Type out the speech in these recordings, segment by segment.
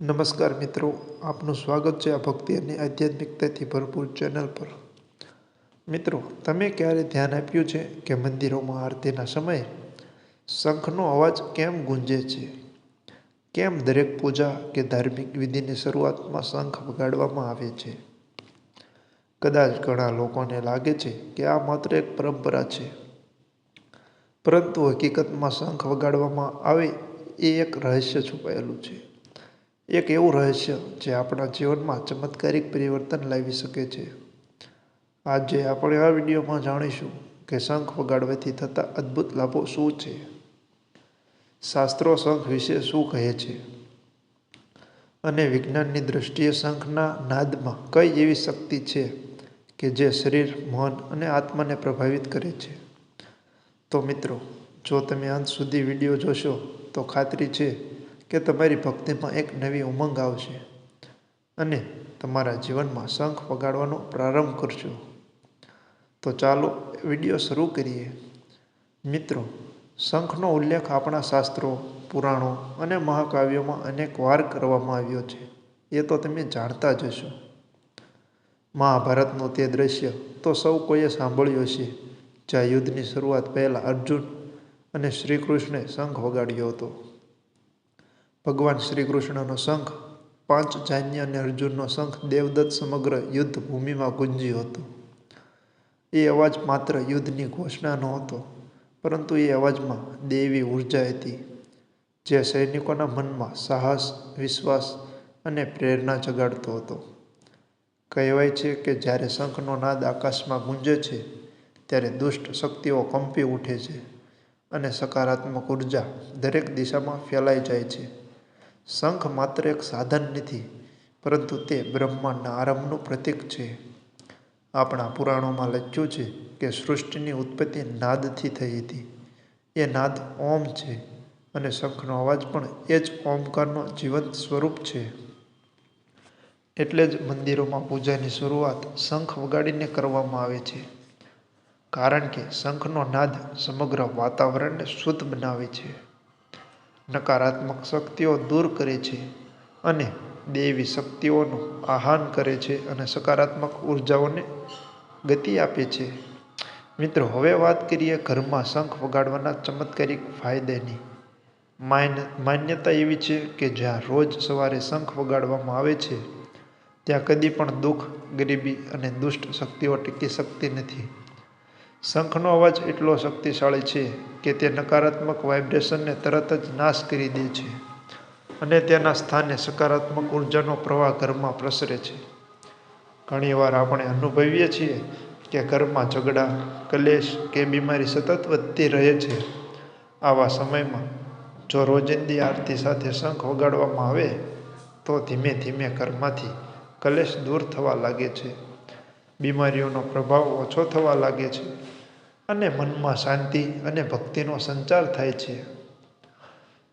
નમસ્કાર મિત્રો, આપનું સ્વાગત છે આ ભક્તિ અને આધ્યાત્મિકતાથી ભરપૂર ચેનલ પર. મિત્રો, તમે ક્યારે ધ્યાન આપ્યું છે કે મંદિરોમાં આરતીના સમયે શંખનો અવાજ કેમ ગુંજે છે? કેમ દરેક પૂજા કે ધાર્મિક વિધિની શરૂઆતમાં શંખ વગાડવામાં આવે છે? કદાચ ઘણા લોકોને લાગે છે કે આ માત્ર એક પરંપરા છે. પરંતુ હકીકતમાં શંખ વગાડવામાં આવે એ એક રહસ્ય છુપાયેલું છે. એક એવું રહસ્ય જે આપણા જીવનમાં ચમત્કારિક પરિવર્તન લાવી શકે છે. આજે આપણે આ વિડીયોમાં જાણીશું કે શંખ વગાડવાથી થતા અદ્ભુત લાભો શું છે. શાસ્ત્રો શંખ વિશે શું કહે છે? અને વિજ્ઞાનની દ્રષ્ટિએ શંખના નાદમાં કઈ એવી શક્તિ છે કે જે શરીર, મન અને આત્માને પ્રભાવિત કરે છે? તો મિત્રો, જો તમે અંત સુધી વીડિયો જોશો, તો ખાતરી છે કે તમારી ભક્તિમાં એક નવી ઉમંગ આવશે અને તમારા જીવનમાં શંખ વગાડવાનો પ્રારંભ કરશો. તો ચાલો વીડિયો શરૂ કરીએ. મિત્રો, શંખનો ઉલ્લેખ આપણા શાસ્ત્રો, પુરાણો અને મહાકાવ્યોમાં અનેક વાર કરવામાં આવ્યો છે. એ તો તમે જાણતા જ હશો. મહાભારતનું તે દ્રશ્ય તો સૌ કોઈએ સાંભળ્યું હશે. જ્યાં યુદ્ધની શરૂઆત પહેલાં અર્જુન અને શ્રીકૃષ્ણે શંખ વગાડ્યો હતો. ભગવાન શ્રી કૃષ્ણનો શંખ, પાંચ જાન્ય અને અર્જુનનો શંખ દેવદત્ત સમગ્ર યુદ્ધ ભૂમિમાં ગુંજ્યો હતો. એ અવાજ માત્ર યુદ્ધની ઘોષણા નહોતો, પરંતુ એ અવાજમાં દેવી ઊર્જા હતી, જે સૈનિકોના મનમાં સાહસ, વિશ્વાસ અને પ્રેરણા જગાડતો હતો. કહેવાય છે કે જ્યારે શંખનો નાદ આકાશમાં ગુંજે છે, ત્યારે દુષ્ટ શક્તિઓ કંપી ઉઠે છે અને સકારાત્મક ઊર્જા દરેક દિશામાં ફેલાઈ જાય છે. શંખ માત્ર એક સાધન નથી, પરંતુ તે બ્રહ્માંડના આરંભનું પ્રતીક છે. આપણા પુરાણોમાં લખ્યું છે કે સૃષ્ટિની ઉત્પત્તિ નાદથી થઈ હતી. એ નાદ ઓમ છે અને શંખનો અવાજ પણ એ જ ઓમકારનો જીવંત સ્વરૂપ છે. એટલે જ મંદિરોમાં પૂજાની શરૂઆત શંખ વગાડીને કરવામાં આવે છે, કારણ કે શંખનો નાદ સમગ્ર વાતાવરણને શુદ્ધ બનાવે છે. નકારાત્મક શક્તિઓ દૂર કરે છે અને દેવી શક્તિઓનું આહ્વાન કરે છે અને સકારાત્મક ઉર્જાઓને ગતિ આપે છે. મિત્રો, હવે વાત કરીએ ઘરમાં શંખ વગાડવાના ચમત્કારિક ફાયદાની. માન્યતા એવી છે કે જ્યાં રોજ સવારે શંખ વગાડવામાં આવે છે, ત્યાં કદી પણ દુઃખ, ગરીબી અને દુષ્ટ શક્તિઓ ટીકી શકતી નથી. શંખનો અવાજ એટલો શક્તિશાળી છે કે તે નકારાત્મક વાઇબ્રેશનને તરત જ નાશ કરી દે છે અને તેના સ્થાને સકારાત્મક ઉર્જાનો પ્રવાહ ઘરમાં પ્રસરે છે. ઘણીવાર આપણે અનુભવીએ છીએ કે ઘરમાં ઝઘડા, કલેશ કે બીમારી સતત વધતી રહે છે. આવા સમયમાં જો રોજિંદી આરતી સાથે શંખ વગાડવામાં આવે, તો ધીમે ધીમે ઘરમાંથી કલેશ દૂર થવા લાગે છે. બીમારીઓનો પ્રભાવ ઓછો થવા લાગે છે અને મનમાં શાંતિ અને ભક્તિનો સંચાર થાય છે.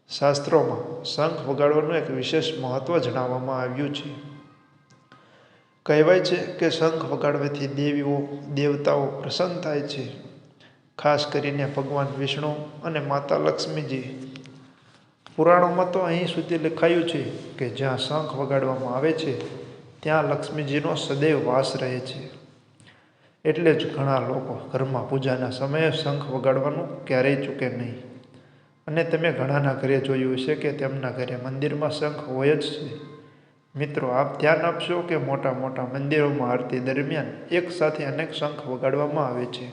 શાસ્ત્રોમાં શંખ વગાડવાનું એક વિશેષ મહત્વ જણાવવામાં આવ્યું છે. કહેવાય છે કે શંખ વગાડવાથી દેવીઓ, દેવતાઓ પ્રસન્ન થાય છે. ખાસ કરીને ભગવાન વિષ્ણુ અને માતા લક્ષ્મીજી. પુરાણોમાં તો અહીં સુધી લખાયું છે કે જ્યાં શંખ વગાડવામાં આવે છે ત્યાં લક્ષ્મીજીનો સદૈવ વાસ રહે છે. એટલે જ ઘણા લોકો ઘરમાં પૂજાના સમયે શંખ વગાડવાનું ક્યારેય ચૂકે નહીં. અને તમે ઘણાના ઘરે જોયું હશે કે તેમના ઘરે મંદિરમાં શંખ હોય જ છે. મિત્રો, આપ ધ્યાન આપશો કે મોટા મોટા મંદિરોમાં આરતી દરમિયાન એક સાથે અનેક શંખ વગાડવામાં આવે છે.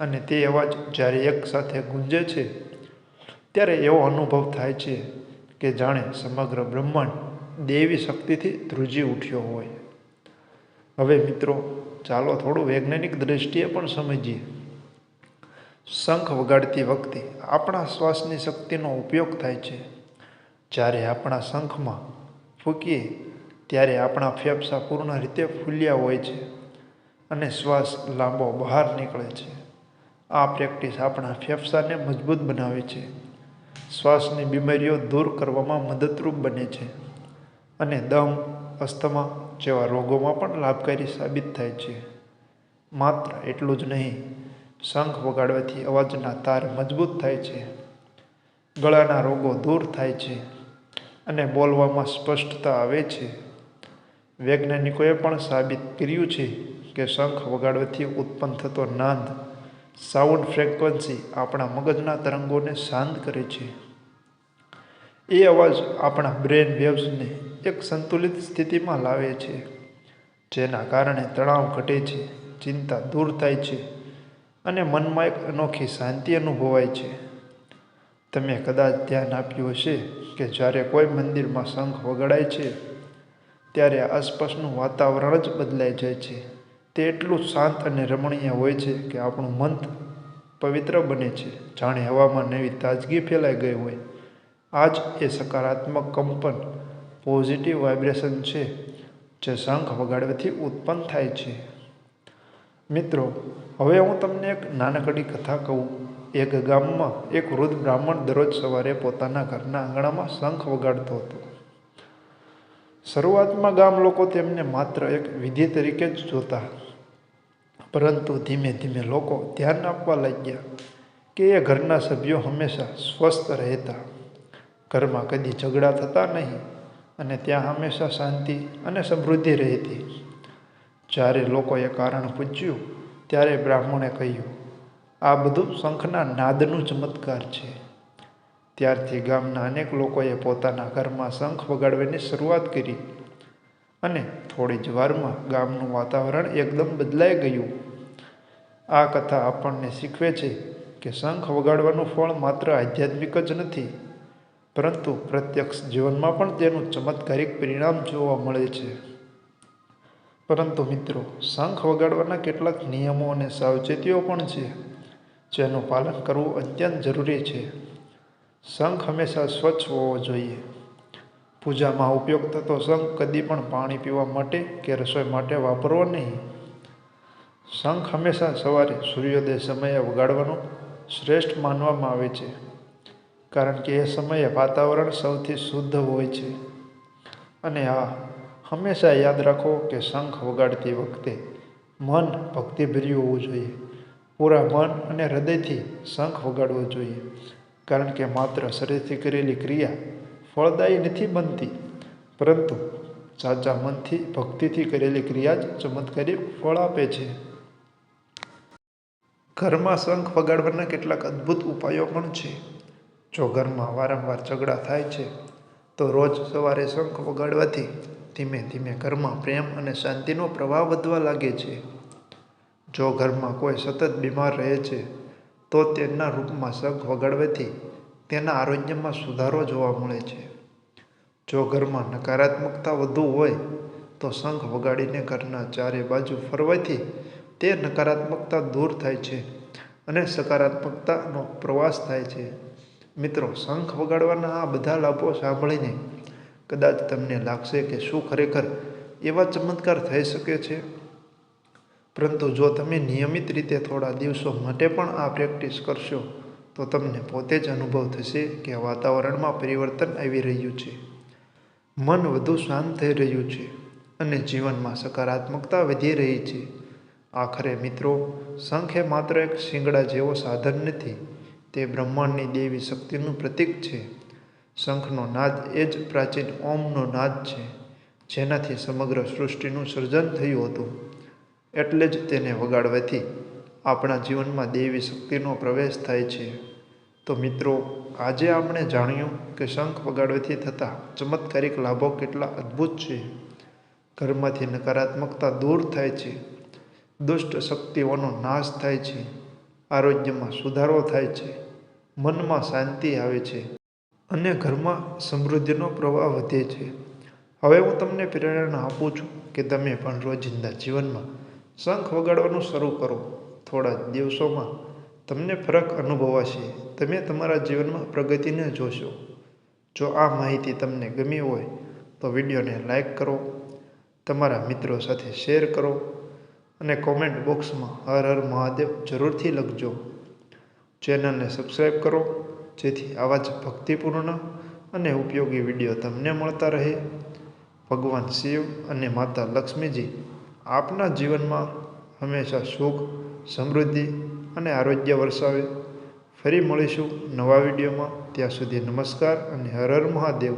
અને તે અવાજ જ્યારે એક સાથે ગુંજે છે, ત્યારે એવો અનુભવ થાય છે કે જાણે સમગ્ર બ્રહ્માંડ દેવી શક્તિથી ધ્રુજી ઉઠ્યો હોય. હવે મિત્રો, ચાલો થોડું વૈજ્ઞાનિક દ્રષ્ટિએ પણ સમજીએ. શંખ વગાડતી વખતે આપણા શ્વાસની શક્તિનો ઉપયોગ થાય છે. જ્યારે આપણા શંખમાં ફૂંકીએ, ત્યારે આપણા ફેફસા પૂર્ણ રીતે ફૂલ્યા હોય છે અને શ્વાસ લાંબો બહાર નીકળે છે. આ પ્રેક્ટિસ આપણા ફેફસાને મજબૂત બનાવે છે. શ્વાસની બીમારીઓ દૂર કરવામાં મદદરૂપ બને છે. અને દમ, અસ્થમા જેવા રોગોમાં પણ લાભકારી સાબિત થાય છે. માત્ર એટલું જ નહીં, શંખ વગાડવાથી અવાજના તાર મજબૂત થાય છે. ગળાના રોગો દૂર થાય છે અને બોલવામાં સ્પષ્ટતા આવે છે. વૈજ્ઞાનિકોએ પણ સાબિત કર્યું છે કે શંખ વગાડવાથી ઉત્પન્ન થતો નાદ, સાઉન્ડ ફ્રેક્વન્સી આપણા મગજના તરંગોને શાંત કરે છે. એ અવાજ આપણા બ્રેન વેવ્સને એક સંતુલિત સ્થિતિમાં લાવે છે, જેના કારણે તણાવ ઘટે છે, ચિંતા દૂર થાય છે અને મનમાં એક અનોખી શાંતિ અનુભવાય છે. તમે કદાચ ધ્યાન આપ્યું હશે કે જ્યારે કોઈ મંદિરમાં શંખ વગાડાય છે, ત્યારે આસપાસનું વાતાવરણ જ બદલાઈ જાય છે. તે એટલું શાંત અને રમણીય હોય છે કે આપણું મન પવિત્ર બને છે. જાણે હવામાં નવી તાજગી ફેલાઈ ગઈ હોય. આ જ એ સકારાત્મક કંપન પોઝિટિવ વાઇબ્રેશન છે, જે શંખ વગાડવાથી ઉત્પન્ન થાય છે. મિત્રો, હવે હું તમને એક નાનકડી કથા કહું. એક ગામમાં એક વૃદ્ધ બ્રાહ્મણ દરરોજ સવારે પોતાના ઘરના આંગણામાં શંખ વગાડતો હતો. શરૂઆતમાં ગામ લોકો તેમને માત્ર એક વિધિ તરીકે જ જોતા. પરંતુ ધીમે ધીમે લોકો ધ્યાન આપવા લાગ્યા કે એ ઘરના સભ્યો હંમેશા સ્વસ્થ રહેતા. ઘરમાં કદી ઝઘડા થતા નહીં. અને ત્યાં હંમેશા શાંતિ અને સમૃદ્ધિ રહેતી. જ્યારે લોકોએ કારણ પૂછ્યું, ત્યારે બ્રાહ્મણે કહ્યું, આ બધું શંખના નાદનું ચમત્કાર છે. ત્યારથી ગામના અનેક લોકોએ પોતાના ઘરમાં શંખ વગાડવાની શરૂઆત કરી અને થોડી જ વારમાં ગામનું વાતાવરણ એકદમ બદલાઈ ગયું. આ કથા આપણને શીખવે છે કે શંખ વગાડવાનું ફળ માત્ર આધ્યાત્મિક જ નથી પરંતુ પ્રત્યક્ષ જીવનમાં પણ તેનું ચમત્કારિક પરિણામ જોવા મળે છે. પરંતુ મિત્રો, શંખ વગાડવાના કેટલાક નિયમો અને સાવચેતીઓ પણ છે, જેનું પાલન કરવું અત્યંત જરૂરી છે. શંખ હંમેશા સ્વચ્છ હોવો જોઈએ. પૂજામાં ઉપયોગ થતો શંખ કદી પણ પાણી પીવા માટે કે રસોઈ માટે વાપરવો નહીં. શંખ હંમેશા સવારે સૂર્યોદય સમયે વગાડવાનું શ્રેષ્ઠ માનવામાં આવે છે. કારણ કે એ સમયે વાતાવરણ સૌથી શુદ્ધ હોય છે. અને આ હંમેશા યાદ રાખો કે શંખ વગાડતી વખતે મન ભક્તિભર્યું હોવું જોઈએ. પૂરા મન અને હૃદયથી શંખ વગાડવો જોઈએ. કારણ કે માત્ર શરીરથી કરેલી ક્રિયા ફળદાયી નથી બનતી. પરંતુ સાચા મનથી ભક્તિથી કરેલી ક્રિયા જ ચમત્કારી ફળ આપે છે. ઘરમાં શંખ વગાડવાના કેટલાક અદ્ભુત ઉપાયો પણ છે. જો ઘરમાં વારંવાર ઝઘડા થાય છે, તો રોજ સવારે શંખ વગાડવાથી ધીમે ધીમે ઘરમાં પ્રેમ અને શાંતિનો પ્રવાહ વધવા લાગે છે. જો ઘરમાં કોઈ સતત બીમાર રહે છે, તો તેના રૂપમાં શંખ વગાડવાથી તેના આરોગ્યમાં સુધારો જોવા મળે છે. જો ઘરમાં નકારાત્મકતા વધુ હોય, તો શંખ વગાડીને ઘરના ચારે બાજુ ફરવાથી તે નકારાત્મકતા દૂર થાય છે અને સકારાત્મકતાનો પ્રવાસ થાય છે. મિત્રો, શંખ વગાડવાના આ બધા લાભો સાંભળીને કદાચ તમને લાગશે કે શું ખરેખર એવા ચમત્કાર થઈ શકે છે? પરંતુ જો તમે નિયમિત રીતે થોડા દિવસો માટે પણ આ પ્રેક્ટિસ કરશો, તો તમને પોતે જ અનુભવ થશે કે વાતાવરણમાં પરિવર્તન આવી રહ્યું છે. મન વધુ શાંત થઈ રહ્યું છે અને જીવનમાં સકારાત્મકતા વધી રહી છે. આખરે મિત્રો, શંખ એ માત્ર એક શિંગડા જેવો સાધન નથી તે બ્રહ્માંડની દેવી શક્તિનું પ્રતીક છે. શંખનો નાદ એ જ પ્રાચીન ઓમનો નાદ છે, જેનાથી સમગ્ર સૃષ્ટિનું સર્જન થયું હતું. એટલે જ તેને વગાડવાથી આપણા જીવનમાં દેવી શક્તિનો પ્રવેશ થાય છે. તો મિત્રો, આજે આપણે જાણ્યું કે શંખ વગાડવાથી થતા ચમત્કારિક લાભો કેટલા અદ્ભુત છે. ઘરમાંથી નકારાત્મકતા દૂર થાય છે. દુષ્ટ શક્તિઓનો નાશ થાય છે. આરોગ્યમાં સુધારો થાય છે. મનમાં શાંતિ આવે છે અને ઘરમાં સમૃદ્ધિનો પ્રવાહ વધે છે. હવે હું તમને પ્રેરણા આપું છું કે તમે પણ રોજિંદા જીવનમાં શંખ વગાડવાનું શરૂ કરો. થોડા દિવસોમાં તમને ફરક અનુભવાશે. તમે તમારા જીવનમાં પ્રગતિને જોશો. જો આ માહિતી તમને ગમી હોય તો વિડીયોને લાઈક કરો. તમારા મિત્રો સાથે શેર કરો. અને કોમેન્ટ બોક્સમાં હર હર મહાદેવ જરૂરથી લખજો. ચેનલને સબસ્ક્રાઈબ કરો, જેથી આવા જ ભક્તિપૂર્ણ અને ઉપયોગી વીડિયો તમને મળતા રહે. ભગવાન શિવ અને માતા લક્ષ્મીજી આપના જીવનમાં હંમેશા સુખ, સમૃદ્ધિ અને આરોગ્ય વરસાવે. ફરી મળીશું નવા વિડીયોમાં ત્યાં સુધી નમસ્કાર અને હર હર મહાદેવ.